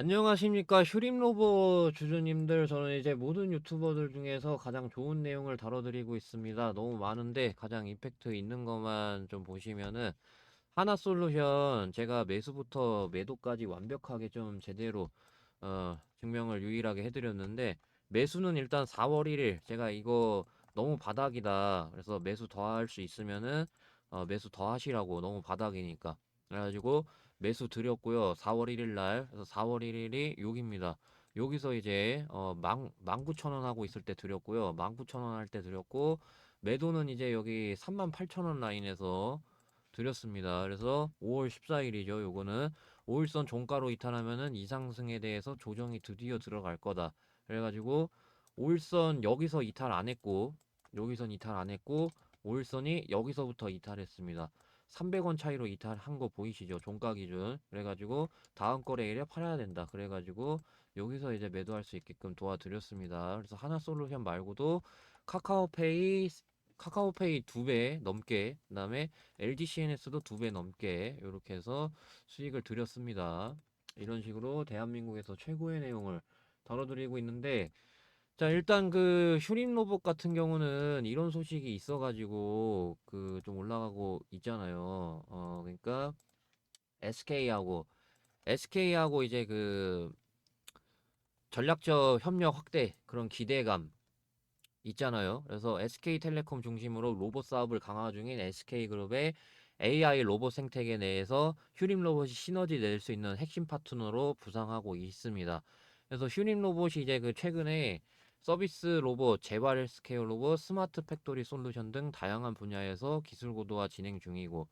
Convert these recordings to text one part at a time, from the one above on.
안녕하십니까. 휴림로버 주주님들. 저는 이제 모든 유튜버들 중에서 가장 좋은 내용을 다뤄드리고 있습니다. 너무 많은데 가장 임팩트 있는 것만 좀 보시면은 하나 솔루션 제가 매수부터 매도까지 완벽하게 좀 제대로 어, 증명을 유일하게 해드렸는데 매수는 일단 4월 1일 제가 이거 너무 바닥이다. 그래서 매수 더 할 수 있으면은 어, 매수 더 하시라고 너무 바닥이니까. 그래가지고 매수 드렸고요. 4월 1일 날. 그래서 4월 1일이 여기입니다. 여기서 이제 어, 만, 19,000원 하고 있을 때 드렸고요. 19,000원 할 때 드렸고 매도는 이제 여기 38,000원 라인에서 드렸습니다. 그래서 5월 14일이죠. 요거는 5일선 종가로 이탈하면은 이상승에 대해서 조정이 드디어 들어갈 거다. 그래가지고 5일선 여기서 이탈 안 했고 여기선 이탈 안 했고 5일선이 여기서부터 이탈했습니다. 300원 차이로 이탈한 거 보이시죠? 종가 기준. 그래가지고 다음 거래일에 팔아야 된다. 그래가지고 여기서 이제 매도할 수 있게끔 도와드렸습니다. 그래서 하나솔루션 말고도 카카오페이 카카오페이 두 배 넘게 그다음에 LGCNS도 두 배 넘게 이렇게 해서 수익을 드렸습니다. 이런 식으로 대한민국에서 최고의 내용을 다뤄드리고 있는데 자, 일단 그 휴림 로봇 같은 경우는 이런 소식이 있어가지고 그 좀 올라가고 있잖아요. 어, 그러니까 SK하고 SK하고 이제 그 전략적 협력 확대 그런 기대감 있잖아요. 그래서 SK텔레콤 중심으로 로봇 사업을 강화 중인 SK그룹의 AI 로봇 생태계 내에서 휴림 로봇이 시너지 낼 수 있는 핵심 파트너로 부상하고 있습니다. 그래서 휴림 로봇이 이제 그 최근에 서비스 로봇, 재활 헬스케어 로봇, 스마트 팩토리 솔루션 등 다양한 분야에서 기술 고도화 진행 중이고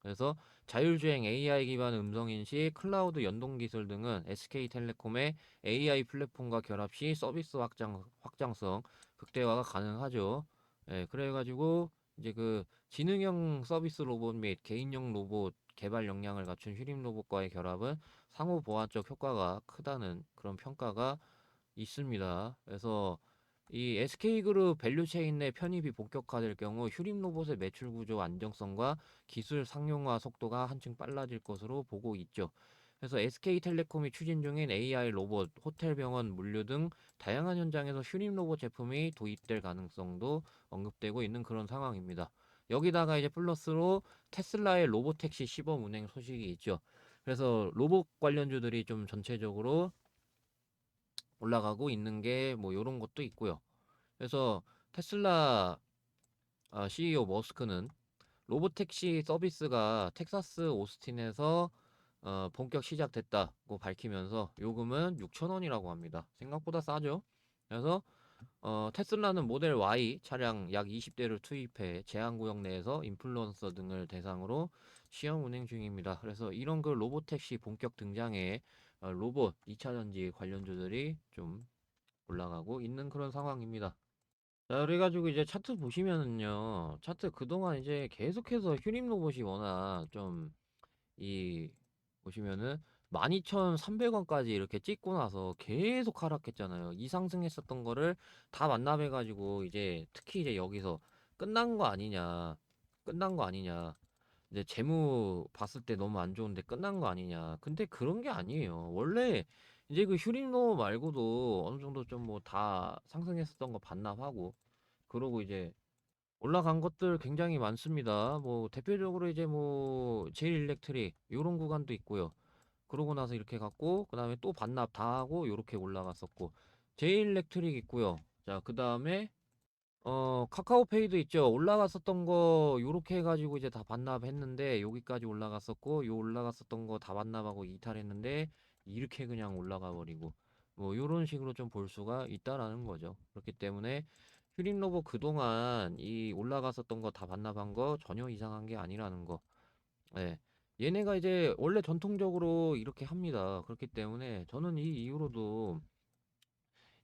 그래서 자율주행 AI 기반 음성 인식, 클라우드 연동 기술 등은 SK텔레콤의 AI 플랫폼과 결합 시 서비스 확장 확장성 극대화가 가능하죠. 예, 그래가지고 이제 그 지능형 서비스 로봇 및 개인용 로봇 개발 역량을 갖춘 휴림 로봇과의 결합은 상호 보완적 효과가 크다는 그런 평가가 있습니다. 그래서 이 SK그룹 밸류체인 내 편입이 본격화될 경우 휴림 로봇의 매출 구조 안정성과 기술 상용화 속도가 한층 빨라질 것으로 보고 있죠. 그래서 SK텔레콤이 추진 중인 AI 로봇, 호텔 병원, 물류 등 다양한 현장에서 휴림 로봇 제품이 도입될 가능성도 언급되고 있는 그런 상황입니다. 여기다가 이제 플러스로 테슬라의 로봇택시 시범 운행 소식이 있죠. 그래서 로봇 관련주들이 좀 전체적으로 올라가고 있는 게뭐 요런 것도 있고요. 그래서 테슬라 아, CEO 머스크는 로봇택시 서비스가 텍사스 오스틴에서 어, 본격 시작됐다고 밝히면서 요금은 6,000원이라고 합니다. 생각보다 싸죠? 그래서 어, 테슬라는 모델 Y 차량 약 20대를 투입해 제한 구역 내에서 인플루언서 등을 대상으로 시험 운행 중입니다. 그래서 이런 그 로봇택시 본격 등장에 어, 로봇 2차전지 관련주들이 좀 올라가고 있는 그런 상황입니다. 자, 그래가지고 이제 차트 보시면은요, 차트 그동안 이제 계속해서 휴림 로봇이 워낙 좀, 이, 보시면은 12,300원까지 이렇게 찍고 나서 계속 하락했잖아요. 이 상승했었던 거를 다 만납해가지고 이제 특히 이제 여기서 끝난 거 아니냐, 끝난 거 아니냐. 이제 재무 봤을 때 너무 안 좋은데 끝난 거 아니냐. 근데 그런 게 아니에요. 원래 이제 그 휴림로 말고도 어느 정도 좀 뭐 다 상승했었던 거 반납하고 그러고 이제 올라간 것들 굉장히 많습니다. 뭐 대표적으로 이제 뭐 제일 일렉트릭 요런 구간도 있고요. 그러고 나서 이렇게 갔고 그다음에 또 반납 다 하고 요렇게 올라갔었고 제일 일렉트릭 있고요. 자, 그다음에 어, 카카오페이도 있죠. 올라갔었던 거 요렇게 해 가지고 이제 다 반납했는데 여기까지 올라갔었고 요 올라갔었던 거 다 반납하고 이탈했는데 이렇게 그냥 올라가 버리고 뭐 요런 식으로 좀 볼 수가 있다라는 거죠. 그렇기 때문에 휴림 로봇 그동안 이 올라갔었던 거 다 반납한 거 전혀 이상한 게 아니라는 거. 예. 얘네가 이제 원래 전통적으로 이렇게 합니다. 그렇기 때문에 저는 이 이후로도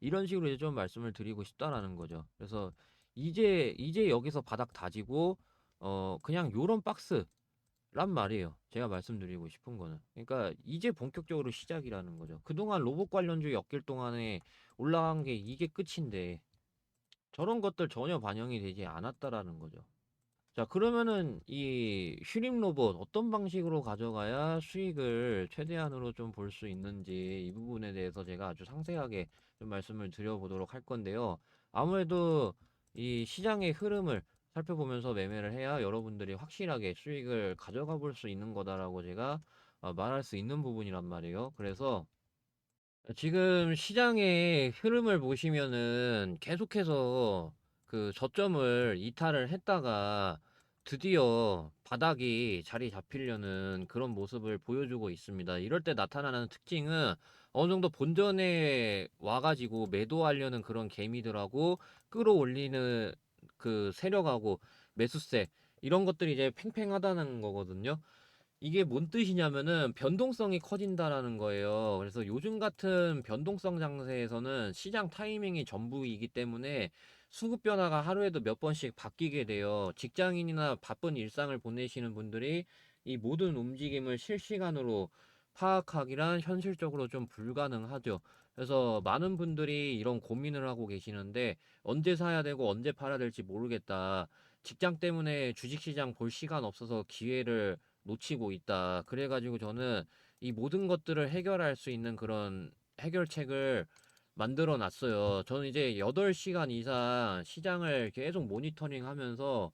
이런 식으로 이제 좀 말씀을 드리고 싶다라는 거죠. 그래서 이제 이제 여기서 바닥 다지고 어 그냥 요런 박스 란 말이에요. 제가 말씀드리고 싶은 거는. 그러니까 이제 본격적으로 시작이라는 거죠. 그동안 로봇 관련주 엮일 동안에 올라간 게 이게 끝인데 저런 것들 전혀 반영이 되지 않았다라는 거죠. 자, 그러면은 이 휴림 로봇 어떤 방식으로 가져가야 수익을 최대한으로 좀 볼 수 있는지 이 부분에 대해서 제가 아주 상세하게 좀 말씀을 드려보도록 할 건데요. 아무래도 이 시장의 흐름을 살펴보면서 매매를 해야 여러분들이 확실하게 수익을 가져가 볼 수 있는 거다라고 제가 어, 말할 수 있는 부분이란 말이에요. 그래서 지금 시장의 흐름을 보시면은 계속해서 그 저점을 이탈을 했다가 드디어 바닥이 자리 잡히려는 그런 모습을 보여주고 있습니다. 이럴 때 나타나는 특징은 어느 정도 본전에 와가지고 매도하려는 그런 개미들하고 끌어올리는 그 세력하고 매수세 이런 것들이 이제 팽팽하다는 거거든요. 이게 뭔 뜻이냐면은 변동성이 커진다라는 거예요. 그래서 요즘 같은 변동성 장세에서는 시장 타이밍이 전부이기 때문에 수급 변화가 하루에도 몇 번씩 바뀌게 돼요. 직장인이나 바쁜 일상을 보내시는 분들이 이 모든 움직임을 실시간으로 파악하기란 현실적으로 좀 불가능하죠. 그래서 많은 분들이 이런 고민을 하고 계시는데 언제 사야 되고 언제 팔아야 될지 모르겠다. 직장 때문에 주식시장 볼 시간 없어서 기회를 놓치고 있다. 그래가지고 저는 이 모든 것들을 해결할 수 있는 그런 해결책을 만들어 놨어요. 저는 이제 8시간 이상 시장을 계속 모니터링 하면서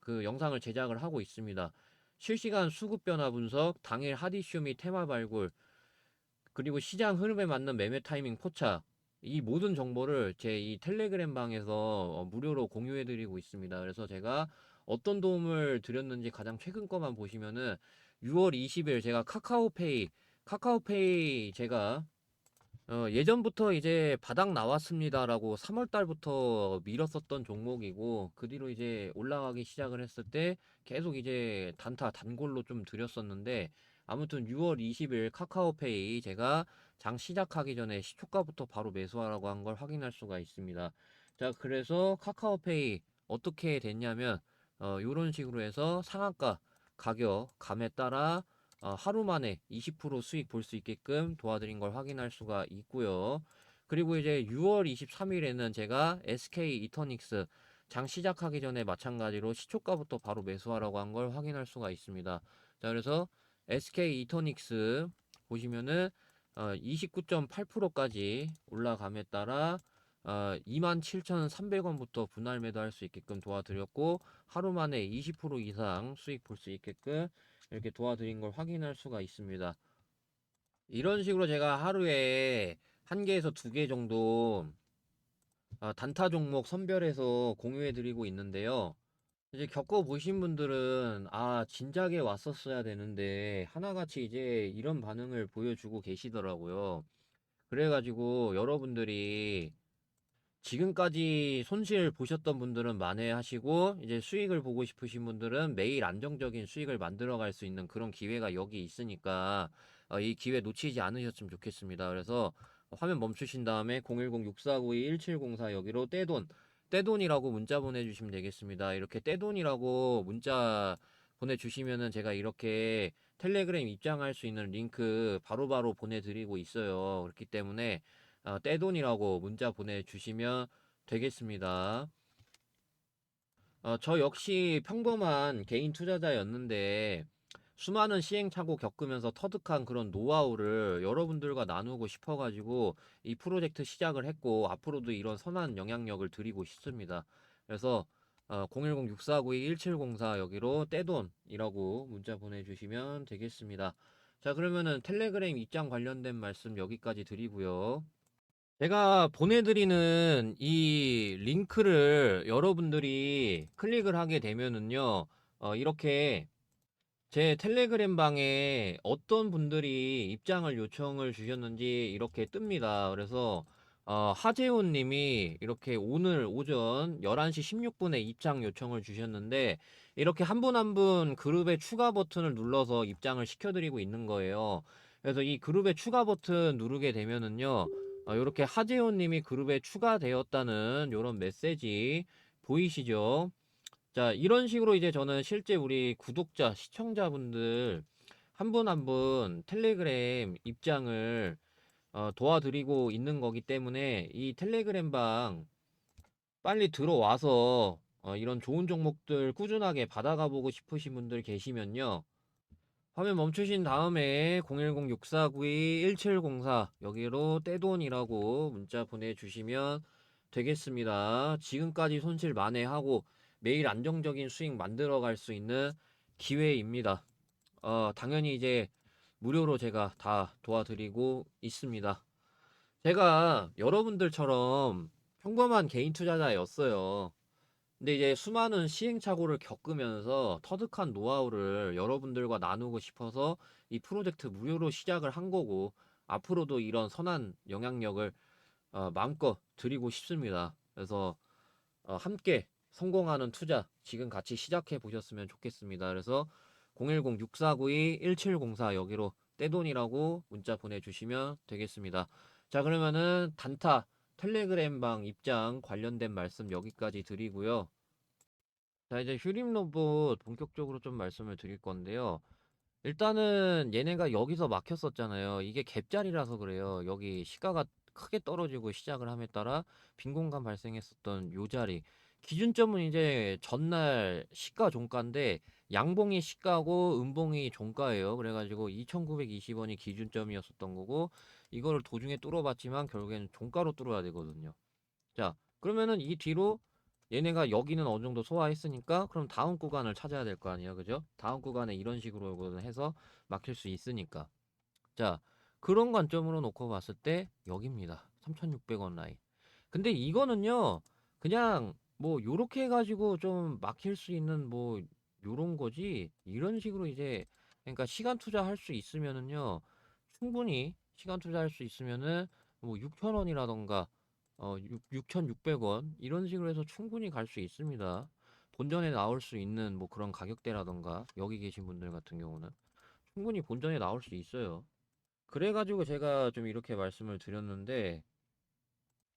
그 영상을 제작을 하고 있습니다. 실시간 수급 변화 분석, 당일 핫 이슈 및 테마 발굴, 그리고 시장 흐름에 맞는 매매 타이밍 포착, 이 모든 정보를 제 이 텔레그램 방에서 어, 무료로 공유해 드리고 있습니다. 그래서 제가 어떤 도움을 드렸는지 가장 최근 거만 보시면은 6월 20일 제가 카카오페이, 카카오페이 제가 어, 예전부터 이제 바닥 나왔습니다라고 3월 달부터 밀었었던 종목이고 그 뒤로 이제 올라가기 시작을 했을 때 계속 이제 단타 단골로 좀 드렸었는데 아무튼 6월 20일 카카오페이 제가 장 시작하기 전에 시초가부터 바로 매수하라고 한 걸 확인할 수가 있습니다. 자, 그래서 카카오페이 어떻게 됐냐면 어, 요런 식으로 해서 상한가 가격 감에 따라 어, 하루 만에 20% 수익 볼 수 있게끔 도와드린 걸 확인할 수가 있고요. 그리고 이제 6월 23일에는 제가 SK 이터닉스 장 시작하기 전에 마찬가지로 시초가부터 바로 매수하라고 한 걸 확인할 수가 있습니다. 자, 그래서 SK 이터닉스 보시면은 어, 29.8%까지 올라감에 따라 어, 27,300원부터 분할 매도할 수 있게끔 도와드렸고 하루 만에 20% 이상 수익 볼 수 있게끔 이렇게 도와드린 걸 확인할 수가 있습니다. 이런 식으로 제가 하루에 한 개에서 두 개 정도 아, 단타 종목 선별해서 공유해 드리고 있는데요. 이제 겪어보신 분들은 아 진작에 왔었어야 되는데 하나같이 이제 이런 반응을 보여주고 계시더라고요. 그래가지고 여러분들이 지금까지 손실 보셨던 분들은 만회하시고 이제 수익을 보고 싶으신 분들은 매일 안정적인 수익을 만들어 갈 수 있는 그런 기회가 여기 있으니까 어, 이 기회 놓치지 않으셨으면 좋겠습니다. 그래서 화면 멈추신 다음에 010-6492-1704 여기로 떼돈 떼돈이라고 문자 보내주시면 되겠습니다. 이렇게 떼돈이라고 문자 보내주시면은 제가 이렇게 텔레그램 입장할 수 있는 링크 바로바로 보내드리고 있어요. 그렇기 때문에 어, 떼돈이라고 문자 보내주시면 되겠습니다. 어, 저 역시 평범한 개인 투자자였는데 수많은 시행착오 겪으면서 터득한 그런 노하우를 여러분들과 나누고 싶어가지고 이 프로젝트 시작을 했고 앞으로도 이런 선한 영향력을 드리고 싶습니다. 그래서 어, 010-6492-1704 여기로 떼돈이라고 문자 보내주시면 되겠습니다. 자 그러면은 텔레그램 입장 관련된 말씀 여기까지 드리고요. 제가 보내드리는 이 링크를 여러분들이 클릭을 하게 되면은요, 어, 이렇게 제 텔레그램 방에 어떤 분들이 입장을 요청을 주셨는지 이렇게 뜹니다. 그래서 어, 하재훈 님이 이렇게 오늘 오전 11시 16분에 입장 요청을 주셨는데 이렇게 한 분 한 분 그룹의 추가 버튼을 눌러서 입장을 시켜드리고 있는 거예요. 그래서 이 그룹의 추가 버튼 누르게 되면은요. 어, 이렇게 하재훈 님이 그룹에 추가되었다는 이런 메시지 보이시죠? 자, 이런 식으로 이제 저는 실제 우리 구독자, 시청자분들 한 분 한 분 텔레그램 입장을 어, 도와드리고 있는 거기 때문에 이 텔레그램 방 빨리 들어와서 어, 이런 좋은 종목들 꾸준하게 받아가 보고 싶으신 분들 계시면요. 화면 멈추신 다음에 010-6492-1704 여기로 떼돈이라고 문자 보내주시면 되겠습니다. 지금까지 손실 만회하고 매일 안정적인 수익 만들어 갈 수 있는 기회입니다. 어, 당연히 이제 무료로 제가 다 도와드리고 있습니다. 제가 여러분들처럼 평범한 개인 투자자였어요. 근데 이제 수많은 시행착오를 겪으면서 터득한 노하우를 여러분들과 나누고 싶어서 이 프로젝트 무료로 시작을 한 거고 앞으로도 이런 선한 영향력을 어, 마음껏 드리고 싶습니다. 그래서 어, 함께 성공하는 투자 지금 같이 시작해 보셨으면 좋겠습니다. 그래서 010-6492-1704 여기로 떼돈이라고 문자 보내주시면 되겠습니다. 자 그러면은 단타 텔레그램 방 입장 관련된 말씀 여기까지 드리고요. 자 이제 휴림 로봇 본격적으로 좀 말씀을 드릴 건데요. 일단은 얘네가 여기서 막혔었잖아요. 이게 갭자리라서 그래요. 여기 시가가 크게 떨어지고 시작을 함에 따라 빈 공간 발생했었던 요 자리. 기준점은 이제 전날 시가 종가인데 양봉이 시가고 음봉이 종가예요. 그래가지고 2,920원이 기준점이었었던 거고 이거를 도중에 뚫어봤지만 결국에는 종가로 뚫어야 되거든요. 자, 그러면은 이 뒤로 얘네가 여기는 어느 정도 소화했으니까 그럼 다음 구간을 찾아야 될 거 아니에요. 그죠? 다음 구간에 이런 식으로 해서 막힐 수 있으니까. 자, 그런 관점으로 놓고 봤을 때 여기입니다. 3,600원 라인. 근데 이거는요. 그냥 뭐 요렇게 해 가지고 좀 막힐 수 있는 뭐 요런 거지. 이런 식으로 이제 그러니까 시간 투자할 수 있으면은요. 충분히 시간 투자할 수 있으면은 뭐 6,000원이라던가 어 6,600원 이런 식으로 해서 충분히 갈 수 있습니다. 본전에 나올 수 있는 뭐 그런 가격대라던가 여기 계신 분들 같은 경우는 충분히 본전에 나올 수 있어요. 그래가지고 제가 좀 이렇게 말씀을 드렸는데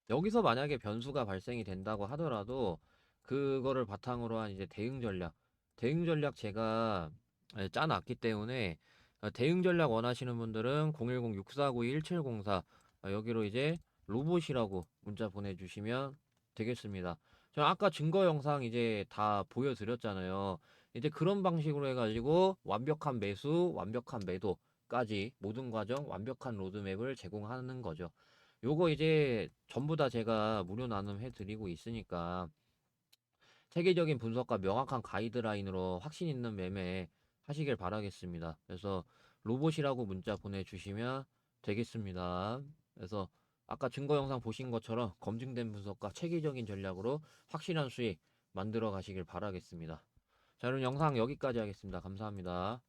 여기서 만약에 변수가 발생이 된다고 하더라도 그거를 바탕으로 한 이제 대응 전략, 대응 전략 제가 예, 짜놨기 때문에 어, 대응 전략 원하시는 분들은 010-6492-1704 어, 여기로 이제 로봇이라고 문자 보내주시면 되겠습니다. 저 아까 증거 영상 이제 다 보여드렸잖아요. 이제 그런 방식으로 해가지고 완벽한 매수, 완벽한 매도까지 모든 과정 완벽한 로드맵을 제공하는 거죠. 요거 이제 전부 다 제가 무료 나눔 해 드리고 있으니까 체계적인 분석과 명확한 가이드라인으로 확신 있는 매매 하시길 바라겠습니다. 그래서 로봇이라고 문자 보내주시면 되겠습니다. 그래서 아까 증거 영상 보신 것처럼 검증된 분석과 체계적인 전략으로 확실한 수익 만들어 가시길 바라겠습니다. 자, 그럼 영상 여기까지 하겠습니다. 감사합니다.